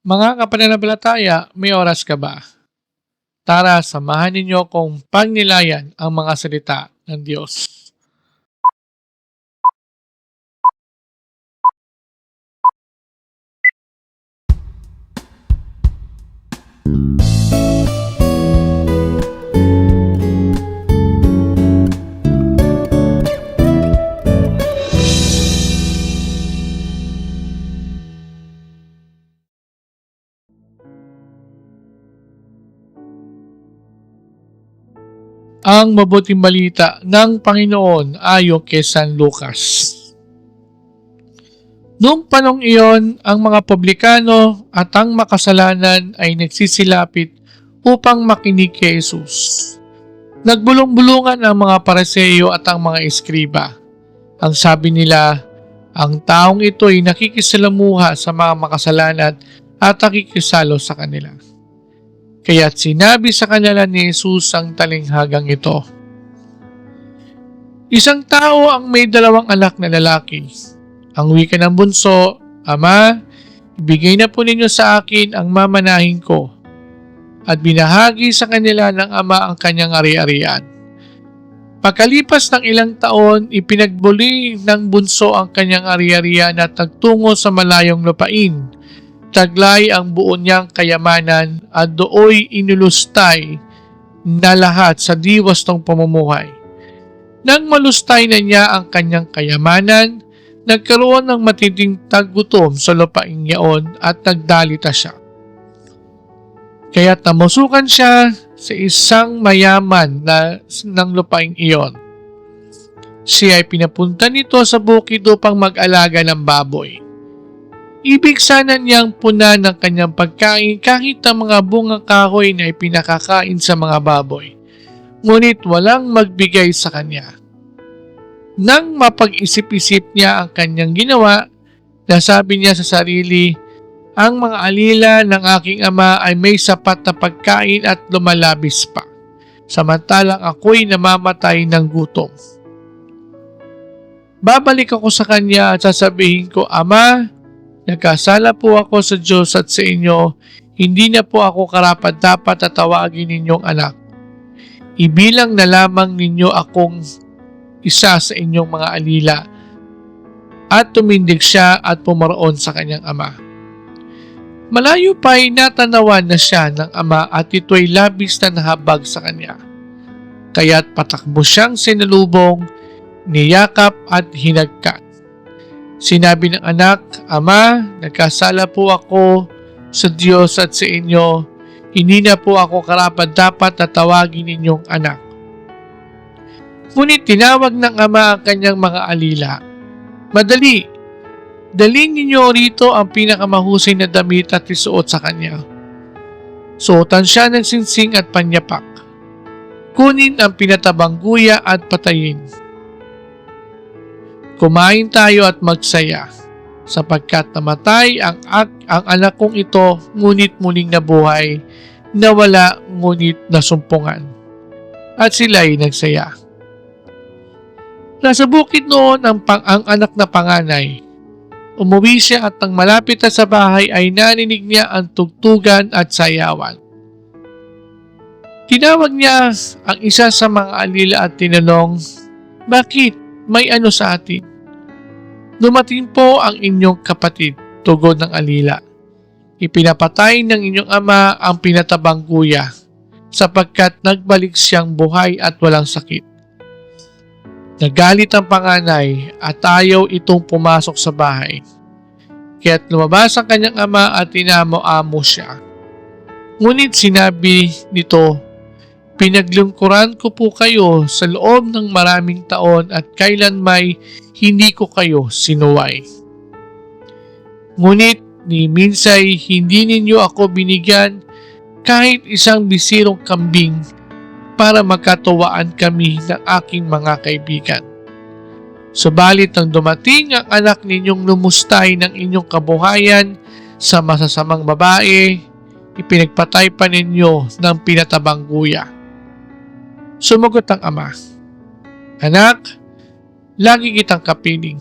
Mga kapananampalataya, may oras ka ba? Tara, samahan ninyo kong pagnilayan ang mga salita ng Diyos. Ang mabuting balita ng Panginoon ayon kay San Lucas. Noong panong iyon, ang mga publikano at ang makasalanan ay nagsisilapit upang makinig kay Jesus. Nagbulong-bulungan ang mga paraseyo at ang mga eskriba. Ang sabi nila, ang taong ito ay nakikisalamuha sa mga makasalanan at nakikisalo sa kanila. Kaya't sinabi sa kanila ni Jesus ang talinghagang ito. Isang tao ang may dalawang anak na lalaki. Ang wika ng bunso, Ama, ibigay na po ninyo sa akin ang mamanahin ko. At binahagi sa kanila ng ama ang kanyang ari-arian. Pagkalipas ng ilang taon, ipinagbuli ng bunso ang kanyang ari-arian at nagtungo sa malayong lupain taglay ang buo niyang kayamanan at dooy inulustay na lahat sa diwas ng pamumuhay. Nang malustay na niya ang kanyang kayamanan, nagkaroon ng matinding taggutom sa lupaing yaon at nagdalita siya. Kaya tamusukan siya sa isang mayaman na ng lupaing iyon. Siya ay pinapunta nito sa bukid upang mag-alaga ng baboy. Ibig sana niyang puna ng kanyang pagkain kahit ang mga bunga kahoy na ipinakakain sa mga baboy. Ngunit walang magbigay sa kanya. Nang mapag-isip-isip niya ang kanyang ginawa, nasabi niya sa sarili, ang mga alila ng aking ama ay may sapat na pagkain at lumalabis pa, samantalang ako'y namamatay ng gutom. Babalik ako sa kanya at sasabihin ko, Ama, Nagkasala po ako sa Diyos at sa inyo, hindi na po ako karapat dapat at tawagin ninyong anak. Ibilang na lamang ninyo akong isa sa inyong mga alila. At tumindig siya at pumaroon sa kanyang ama. Malayo pa ay natanawan na siya ng ama at ito'y labis na nahabag sa kanya. Kaya't patakbo siyang sinalubong, niyakap at hinagkat. Sinabi ng anak, Ama, nagkasala po ako sa Diyos at sa inyo. Hindi na po ako karapat dapat na tawagin ninyong anak. Ngunit tinawag ng ama ang kanyang mga alila. Madali, dalhin ninyo rito ang pinakamahusay na damit at isuot sa kanya. Suotan siya ng sinsing at panyapak. Kunin ang pinatabang guya at patayin Kumain tayo at magsaya, sapagkat namatay ang, ang anak kong ito, ngunit muling nabuhay, nawala ngunit nasumpungan. At sila ay nagsaya. Nasa bukid noon ang, pang, ang anak na panganay. Umuwi siya at nang malapit na sa bahay ay naninig niya ang tugtugan at sayawan. Tinawag niya ang isa sa mga alila at tinanong, Bakit? May ano sa atin? Dumating po ang inyong kapatid, tugod ng alila. Ipinapatay ng inyong ama ang pinatabang kuya, sapagkat nagbalik siyang buhay at walang sakit. Nagalit ang panganay at ayaw itong pumasok sa bahay. Kaya't lumabas ang kanyang ama at inamo-amo siya. Ngunit sinabi nito, Pinaglingkuran ko po kayo sa loob ng maraming taon at kailan may hindi ko kayo sinuway. Ngunit ni minsay hindi ninyo ako binigyan kahit isang bisirong kambing para magkatuwaan kami ng aking mga kaibigan. Subalit nang dumating ang anak ninyong lumustay ng inyong kabuhayan sa masasamang babae, ipinagpatay pa ninyo ng pinatabang guya. Sumagot ang ama, Anak, Lagi kitang kapiling.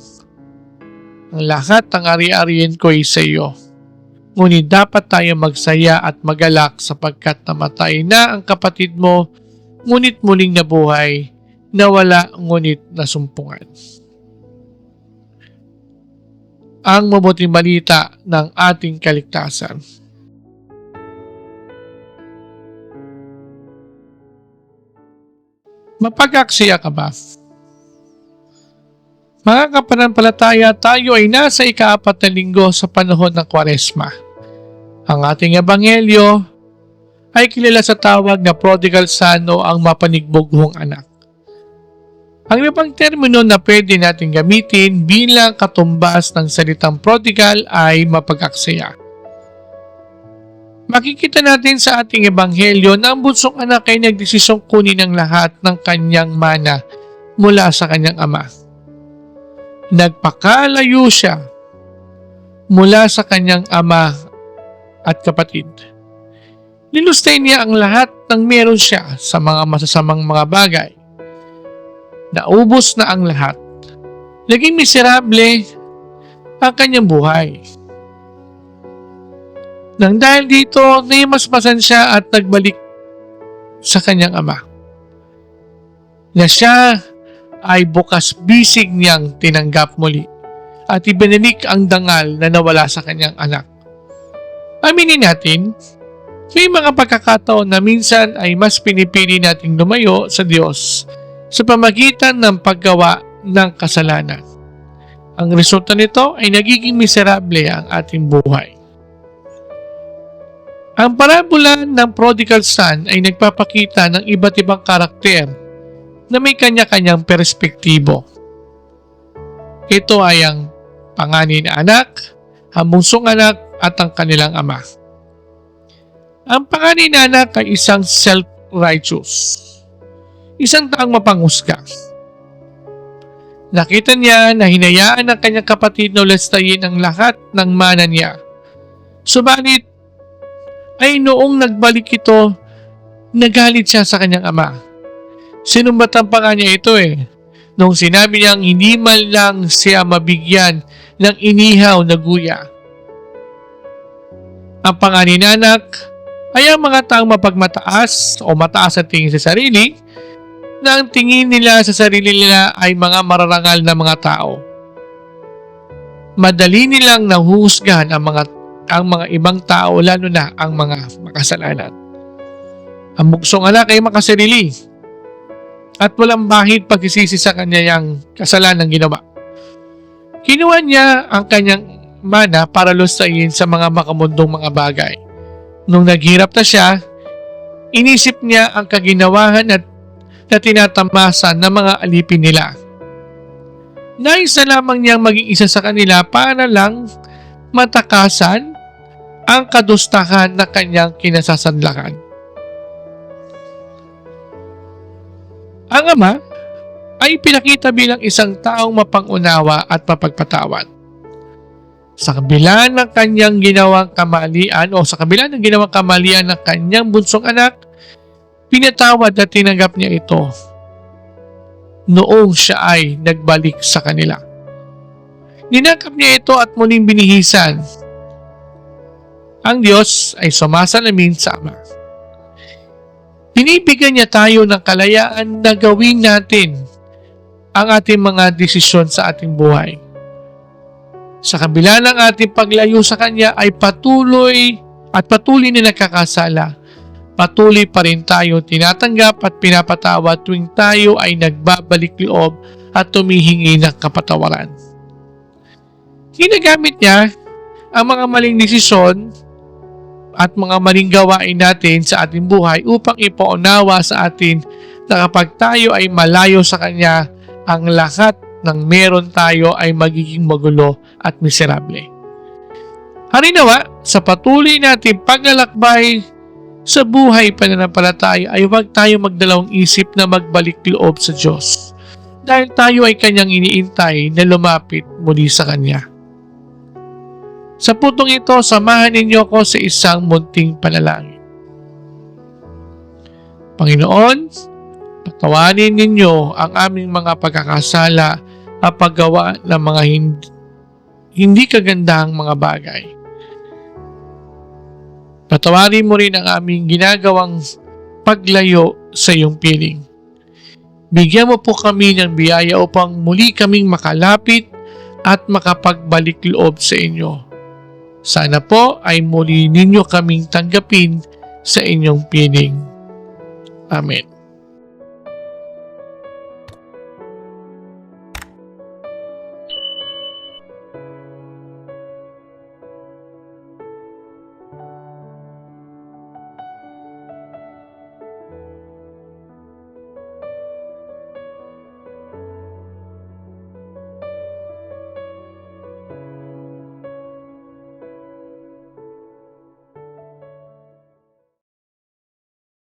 Ang lahat ng ari-arian ko ay sa iyo. Ngunit dapat tayo magsaya at magalak sapagkat namatay na ang kapatid mo, ngunit muling nabuhay, nawala ngunit nasumpungan. Ang mabuting balita ng ating kaligtasan. Mapag-aksaya ka ba? Mga kapanampalataya, tayo ay nasa ikaapat na linggo sa panahon ng Kwaresma. Ang ating ebanghelyo ay kilala sa tawag na prodigal son o ang mapanigbughong anak. Ang ibang termino na pwede natin gamitin bilang katumbas ng salitang prodigal ay mapag-aksaya. Makikita natin sa ating ebanghelyo na ang bunsong anak ay nagdesisyong kunin ang lahat ng kanyang mana mula sa kanyang ama. Nagpakalayo siya mula sa kanyang ama at kapatid. Nilustay niya ang lahat ng meron siya sa mga masasamang mga bagay. Naubos na ang lahat. Naging miserable ang kanyang buhay. Nang dahil dito, naimasmasan siya at nagbalik sa kanyang ama. Na siya ay bukas bisig niyang tinanggap muli at ibinalik ang dangal na nawala sa kanyang anak. Aminin natin, may mga pagkakataon na minsan ay mas pinipili nating lumayo sa Diyos sa pamagitan ng paggawa ng kasalanan. Ang resulta nito ay nagiging miserable ang ating buhay. Ang parabola ng prodigal son ay nagpapakita ng iba't ibang karakter na may kanya-kanyang perspektibo. Ito ay ang panganin na anak, ang bunsong anak at ang kanilang ama. Ang panganin na anak ay isang self-righteous. Isang taong mapanghusga. Nakita niya na hinayaan ng kanyang kapatid na ulastayin ang lahat ng mana niya. Subalit, ay noong nagbalik ito, nagalit siya sa kanyang ama. Sinumbatan pa nga niya ito eh. Nung sinabi niyang hindi man lang siya mabigyan ng inihaw na guya. Ang panganin anak ay ang mga taong mapagmataas o mataas sa tingin sa sarili na ang tingin nila sa sarili nila ay mga mararangal na mga tao. Madali nilang nahuhusgahan ang mga ang mga ibang tao lalo na ang mga makasalanan. Ang buksong anak ay makasarili at walang bahid pagsisisi sa kanya yung kasalanan ginawa. Kinuha niya ang kanyang mana para lusayin sa mga makamundong mga bagay. Nung naghirap na siya, inisip niya ang kaginawahan at na tinatamasan ng mga alipin nila. Nais na lamang niyang maging isa sa kanila para lang matakasan ang kadustahan na kanyang kinasasanlakan. Ang ama ay pinakita bilang isang taong mapangunawa at mapagpatawad. Sa kabila ng kanyang ginawang kamalian o sa kabila ng ginawang kamalian ng kanyang bunsong anak, pinatawad at tinanggap niya ito noong siya ay nagbalik sa kanila. Ninakap niya ito at muling binihisan ang Diyos ay sumasalamin sa Ama. Binibigyan niya tayo ng kalayaan na gawin natin ang ating mga desisyon sa ating buhay. Sa kabila ng ating paglayo sa Kanya ay patuloy at patuloy na nakakasala. Patuloy pa rin tayo tinatanggap at pinapatawad tuwing tayo ay nagbabalik loob at tumihingi ng kapatawaran. Ginagamit niya ang mga maling desisyon at mga maling gawain natin sa ating buhay upang ipaunawa sa atin na kapag tayo ay malayo sa Kanya, ang lahat ng meron tayo ay magiging magulo at miserable. Harinawa, sa patuloy natin paglalakbay sa buhay pananampalataya ay huwag tayo magdalawang isip na magbalik loob sa Diyos dahil tayo ay Kanyang iniintay na lumapit muli sa Kanya. Sa putong ito, samahan ninyo ko sa isang munting panalangin. Panginoon, patawanin ninyo ang aming mga pagkakasala at paggawa ng mga hindi, hindi kagandahang mga bagay. Patawarin mo rin ang aming ginagawang paglayo sa iyong piling. Bigyan mo po kami ng biyaya upang muli kaming makalapit at makapagbalik loob sa inyo sana po ay muli ninyo kaming tanggapin sa inyong piling. Amen.